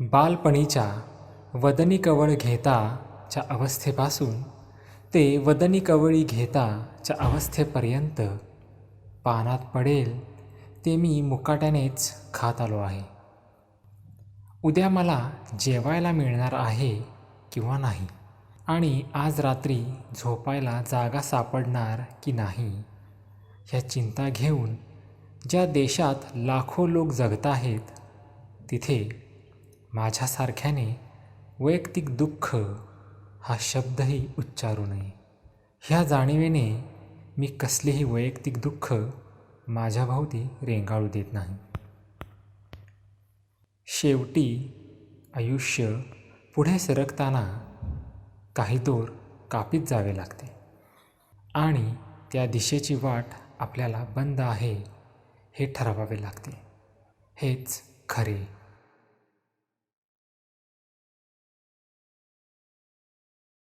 बालपणीच्या वदनी कवळ घेताच्या अवस्थेपासून ते वदनी कवळी घेताच्या अवस्थेपर्यंत पानात पडेल ते मी मुकाट्यानेच खात आलो आहे. उद्या मला जेवायला मिळणार आहे किंवा नाही? आणि आज रात्री झोपायला जागा सापडणार की नाही? ह्या चिंता घेऊन ज्या देशात लाखो लोक जगत आहेत तिथे माझ्यासारख्याने वैयक्तिक दुःख हा शब्दही उच्चारू नये. ह्या जाणिवेने मी कसलेही वैयक्तिक दुःख माझ्याभोवती रेंगाळू देत नाही. शेवटी आयुष्य पुढे सरकताना काही दोर कापीत जावे लागते. आणि त्या दिशेची वाट आपल्याला बंद आहे हे ठरवावे लागते. हेच खरे